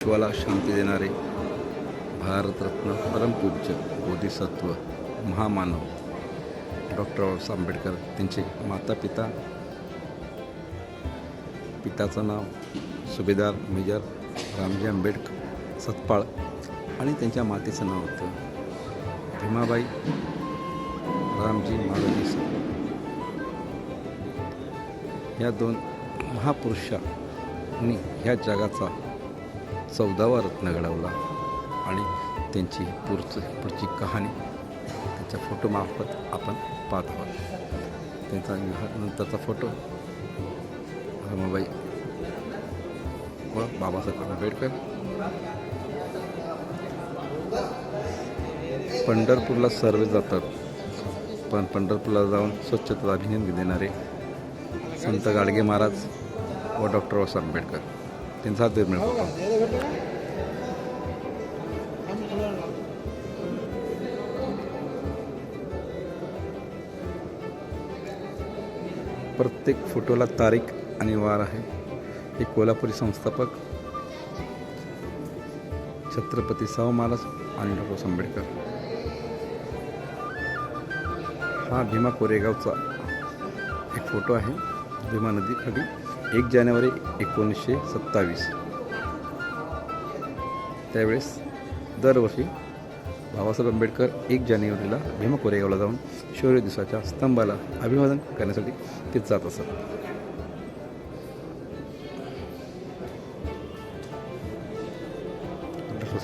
विश्वाला शांती देणारे भारतरत्न परमपूज्य बोधिसत्व महामानव. डॉक्टर बाबासाहेब आंबेडकर त्यांचे माता पिता पिताचं नाव सुभेदार मेजर रामजी आंबेडकर सतपाळ आणि त्यांच्या मातेचं नाव होतं भीमाबाई रामजी मालोजी या दोन महापुरुषांनी ह्या जगाचा चौदावा रत्न घडवला आणि त्यांची पुढचं पुढची कहाणी त्यांच्या फोटोमार्फत आपण पाहत आहोत. त्यांचा नंतरचा फोटो. रमाबाई व बाबासाहेब आंबेडकर पंढरपूरला सर्व जातात. पण पंढरपूरला जाऊन स्वच्छता अभिनंदन देणारे संत गाडगे महाराज व डॉक्टर बाबासाहेब आंबेडकर. त्यांचा हा दुर्मिळ फोटो प्रत्येक फोटोला तारीख आणि वार आहे. हे कोल्हापुरी संस्थापक छत्रपती शाहू महाराज आणि डॉक्टर आंबेडकर. हा भीमा कोरेगावचा एक फोटो आहे. भीमा नदीखाली एक जानेवारी एकोणीसशे सत्तावीस. त्यावेळेस दरवर्षी बाबासाहेब आंबेडकर एक जानेवारीला भीमा कोरेगावला जाऊन शौर्य दिवसाच्या स्तंभाला अभिवादन करण्यासाठी ते जात असत.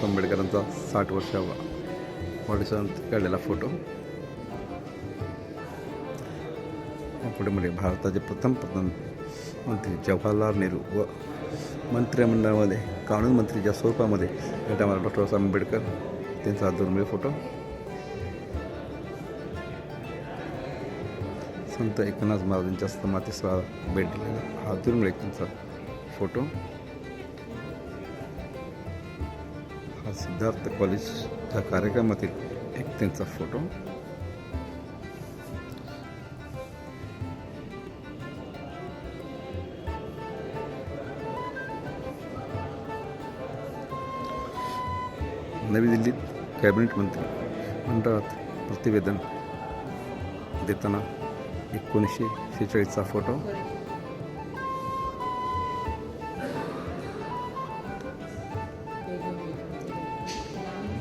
आंबेडकरांचा साठ वर्षावा वाढदिवसानंतर काढलेला फोटो. पुढे म्हणजे भारताचे प्रथम प्रधानमंत्री जवाहरलाल नेहरू व मंत्रिमंडळामध्ये कानून मंत्रीच्या स्वरूपामध्ये डॉक्टर बाबासाहेब आंबेडकर त्यांचा हा दुर्मिळ फोटो. संत एकनाथ महाराजांच्या समाधीस्थळाला भेट दिलेला हा दुर्मिळ एक त्यांचा फोटो. हा सिद्धार्थ कॉलेजच्या कार्यक्रमातील एक त्यांचा फोटो. नवी दिल्लीत कॅबिनेट मंत्री मंडळात प्रतिवेदन देताना एकोणीसशे शेहेचाळीसचा फोटो.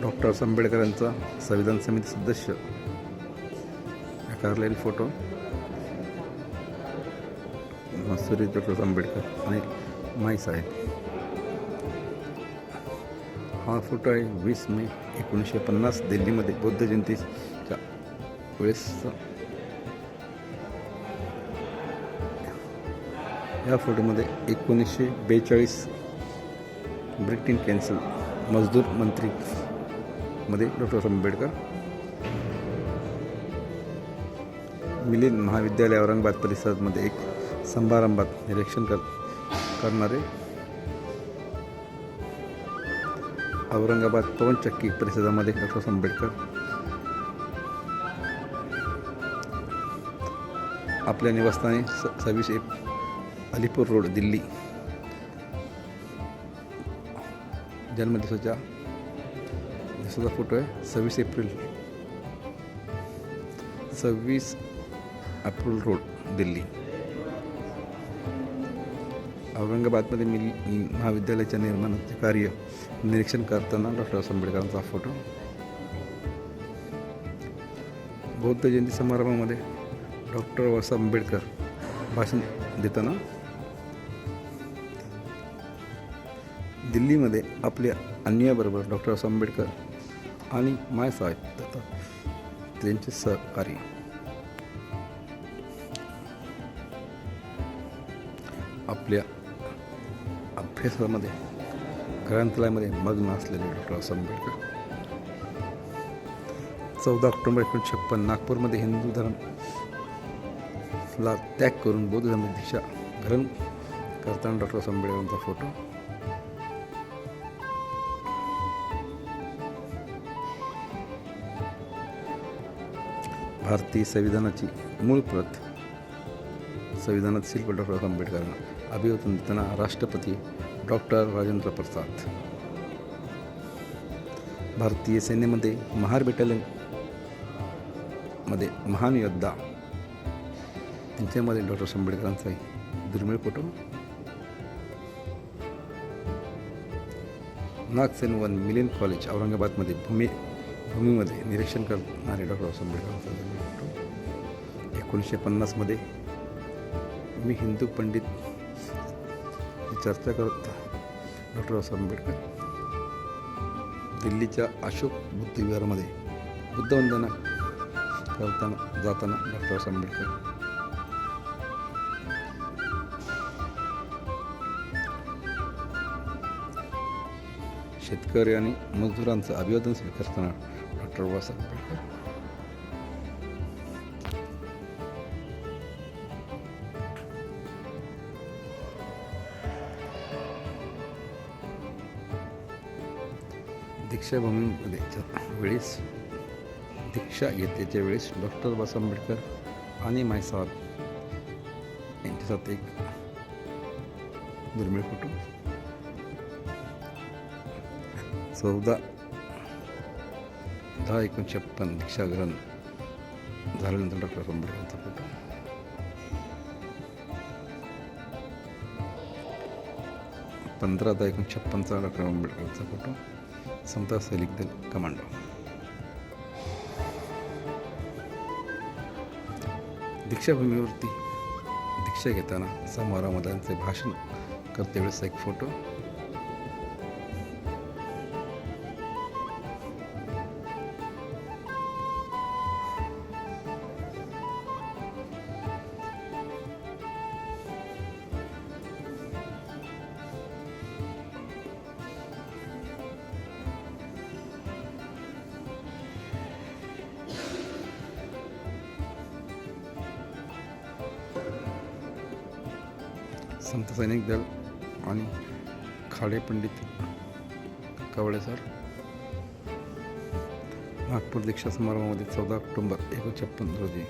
डॉक्टर आंबेडकरांचा संविधान समिती सदस्य. आकारलेले फोटो. मसुरी डॉक्टर आंबेडकर आणि माईसाहेब हा फोटो आहे वीस मे एकोणीसशे पन्नास दिल्लीमध्ये बौद्ध जयंतीच्या वेळेस. या फोटोमध्ये एकोणीसशे बेचाळीस ब्रिटिन कॅन्सल मजदूर मंत्री मध्ये डॉक्टर आंबेडकर. मिलिंद महाविद्यालय औरंगाबाद परिसरामध्ये एक समारंभात निरीक्षण कर करणारे औरंगाबाद पवनचक्की परिषदामध्ये डॉक्टर आंबेडकर. आपल्या निवासस्थानी स सव्वीस एप अलीपूर रोड दिल्ली. जन्मदिवसाच्या दिवसाचा फोटो आहे सव्वीस एप्रिल. सव्वीस एप्रिल रोड दिल्ली. औरंगाबादमध्ये मी महाविद्यालयाच्या निर्माणाचे कार्य निरीक्षण करताना डॉक्टर आंबेडकरांचा फोटो. बौद्ध जयंती समारंभामध्ये डॉक्टर बाबासाहेब आंबेडकर भाषण देताना दिल्लीमध्ये आपल्या अन्यायाबरोबर डॉक्टर बाबासाहेब आंबेडकर आणि मायसाहेब तथा त्यांचे सहकार्य आपल्या अभ्यासामध्ये ग्रंथालयामध्ये मग्न असलेले डॉक्टर बाबासाहेब आंबेडकर. चौदा ऑक्टोबर एकोणीसशे छप्पन नागपूरमध्ये हिंदू धर्म ला त्याग करून बौद्ध धर्म दीक्षा ग्रहण करताना डॉक्टर आंबेडकरांचा फोटो. भारतीय संविधानाची मूळ प्रत संविधानात शिल्प डॉक्टर आंबेडकरांना. अभिवादन देताना राष्ट्रपती डॉक्टर राजेंद्र प्रसाद. भारतीय सैन्यामध्ये महार बटालियनमध्ये महान योद्धा. त्यांच्यामध्ये डॉक्टर आंबेडकरांचा दुर्मिळ फोटो. नागसेन वन मिलियन कॉलेज औरंगाबादमध्ये भूमी भूमीमध्ये निरीक्षण करणारे डॉक्टर आंबेडकरांचा दुर्मिळ फोटो. एकोणीसशे पन्नासमध्ये मी हिंदू पंडित चर्चा करत डॉक्टर आंबेडकर. दिल्लीच्या अशोक बुद्धविहारमध्ये बुद्धवंदना करताना जाताना डॉक्टर आंबेडकर. शेतकरी आणि मजदूरांचं अभिवादन स्वीकारताना डॉक्टर बाबासाहेब दीक्षाभूमीमध्ये वेळेस दीक्षा घेतल्याच्या वेळेस डॉक्टर बाबासाहेब आंबेडकर आणि मायसाहेब यांच्यासाथ एक दुर्मिळ फोटो चौदा दहा एकोणीसशे छप्पन दीक्षाग्रहण झाल्यानंतर डॉक्टर आंबेडकरांचा फोटो. पंधरा दहा एकोणीसशे छप्पनचा डॉक्टर आंबेडकरचा फोटो. समता सैनिक दल कमांडो दीक्षाभूमीवरती दीक्षा घेताना समारोहामध्ये त्यांचे भाषण करते वेळेस एक फोटो संत सैनिक दल आणि खाडे पंडित कावळे सर. नागपूर दीक्षा समारंभामध्ये चौदा ऑक्टोंबर एकोणीसशे छप्पन रोजी.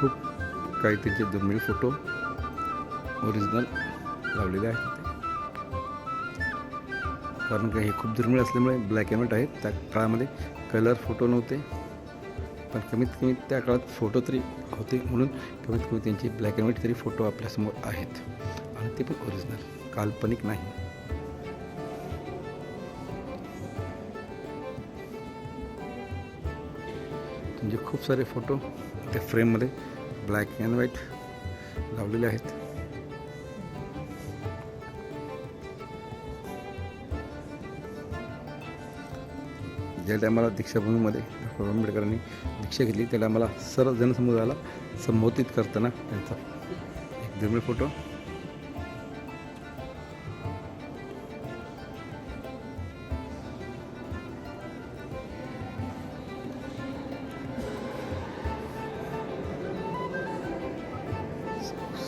खूप काही त्यांचे दुर्मिळ फोटो ओरिजिनल लावलेले आहेत. कारण का हे खूप दुर्मिळ असल्यामुळे ब्लॅक अँड व्हाईट आहेत. त्या काळामध्ये कलर फोटो नव्हते. पण कमीत कमी त्या काळात फोटो तरी होते म्हणून कमीत कमी त्यांचे ब्लॅक अँड व्हाईट तरी फोटो आपल्यासमोर आहेत. आणि ते पण ओरिजिनल काल्पनिक नाही. म्हणजे खूप सारे फोटो त्या फ्रेममध्ये ब्लॅक अँड व्हाईट लावलेले आहेत. ज्या टायमाला दीक्षाभूमीमध्ये डॉक्टर आंबेडकरांनी दीक्षा घेतली त्या टायमाला सर्व जनसमुदायाला संबोधित करताना त्यांचा एक दुर्मिळ फोटो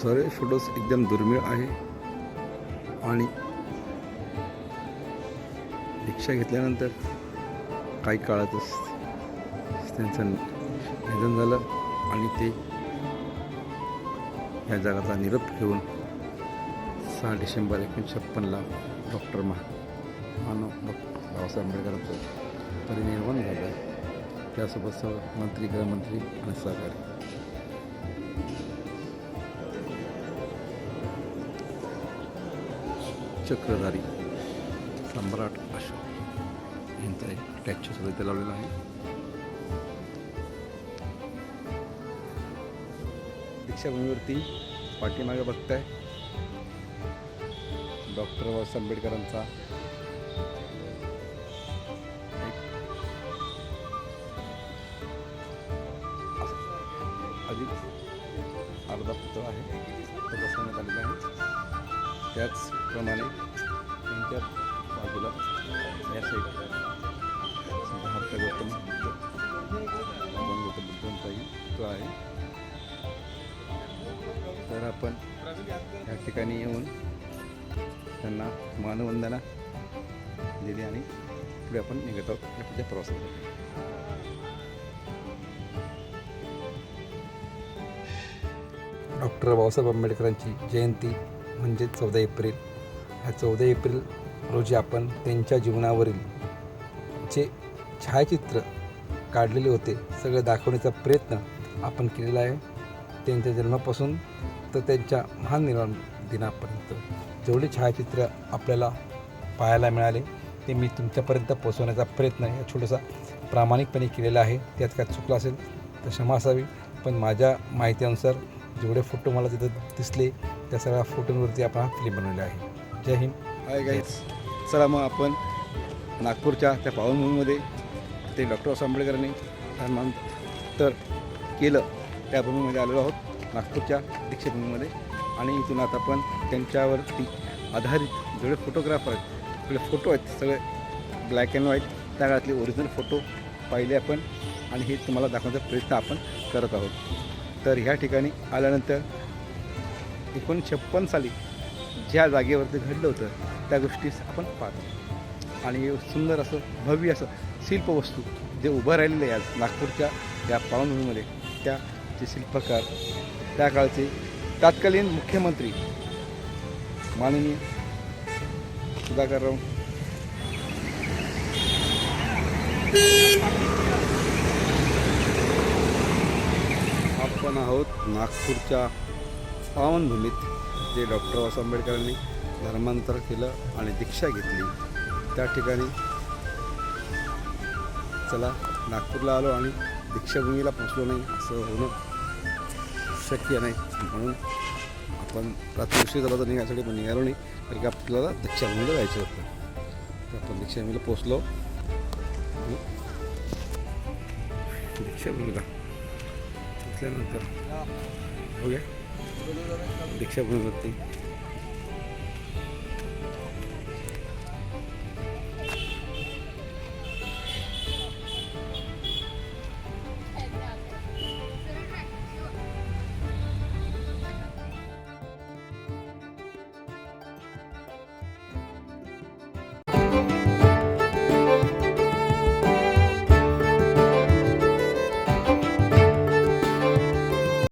सर्व फोटोज एकदम दुर्मिळ आहे. आणि दीक्षा घेतल्यानंतर काही काळातच त्यांचं निधन झालं आणि ते या जगाचा निरोप घेऊन सहा डिसेंबर एकोणीसशे छप्पनला डॉक्टर मा मानव डॉक्टर बाबासाहेब आंबेडकरांचं परिनिर्वाण झालं. त्यासोबत सर्व मंत्री गृहमंत्री आणि सहकारी. चक्रधारी सम्राट अशोक यांचा एक टॅक्चर सुद्धा इथे लावलेला आहे. दीक्षाभूमीवरती पाठीमागे बघताय डॉक्टर बाबासाहेब आंबेडकरांचा त्याचप्रमाणे त्यांच्या बाजूला या साईड सिद्धार्थ गौतम भगवान गौतम बुद्धांचाही तो आहे. तर आपण या ठिकाणी येऊन त्यांना मानवंदना दिली आणि पुढे आपण निघत. आहोत या पुढच्या प्रवासासाठी डॉक्टर बाबासाहेब आंबेडकरांची जयंती म्हणजे चौदा एप्रिल. ह्या चौदा एप्रिल रोजी आपण त्यांच्या जीवनावरील जे छायाचित्र काढलेले होते सगळे दाखवण्याचा प्रयत्न आपण केलेला आहे. त्यांच्या जन्मापासून तर त्यांच्या महान निर्माण दिनापर्यंत जेवढे छायाचित्र आपल्याला पाहायला मिळाले ते मी तुमच्यापर्यंत पोहोचवण्याचा प्रयत्न या छोटासा प्रामाणिकपणे केलेला आहे. त्यात काय चुकलं असेल तर क्षमा असावी. पण माझ्या माहितीनुसार जेवढे फोटो मला तिथं दिसले त्या सगळ्या फोटोंवरती आपण हा फिल्म बनवले आहे. जय हिंद. हाय गाईज चला मग आपण नागपूरच्या त्या पावनभूमीमध्ये ते डॉक्टर आंबेडकरांनी आंबेडकरांनी सन्मानतर केलं त्या भूमीमध्ये आलेलो आहोत नागपूरच्या दीक्षाभूमीमध्ये. आणि इथून आता आपण त्यांच्यावरती आधारित जेवढे फोटोग्राफर आहेत सगळे फोटो आहेत सगळे ब्लॅक अँड व्हाईट त्या काळातले ओरिजिनल फोटो पाहिले आपण आणि हे तुम्हाला दाखवण्याचा प्रयत्न आपण करत आहोत. तर ह्या ठिकाणी आल्यानंतर एकोणीसशे छप्पन साली ज्या जागेवरती घडलं होतं त्या गोष्टीस आपण पाहतो. आणि सुंदर असं भव्य असं शिल्पवस्तू जे उभं राहिलेलं आहे आज नागपूरच्या या पावनभूमीमध्ये त्या जे शिल्पकार त्या काळचे तत्कालीन मुख्यमंत्री माननीय सुधाकरराव आपण आहोत नागपूरच्या पावनभूमीत. जे डॉक्टर बाबासाहेब आंबेडकरांनी धर्मांतर केलं आणि दीक्षा घेतली. त्या ठिकाणी चला नागपूरला आलो आणि दीक्षाभूमीला पोचलो नाही असं होणं शक्य नाही. म्हणून आपण रात्री उशीर झाला तर निघायसाठी पण निघालो नाही कारण की आपल्याला दीक्षाभूमीला जायचं होतं. तर आपण दीक्षाभूमीला पोचलो दीक्षाभूमीला. पोचल्यानंतर ओके? दीक्षाभूमीवरती.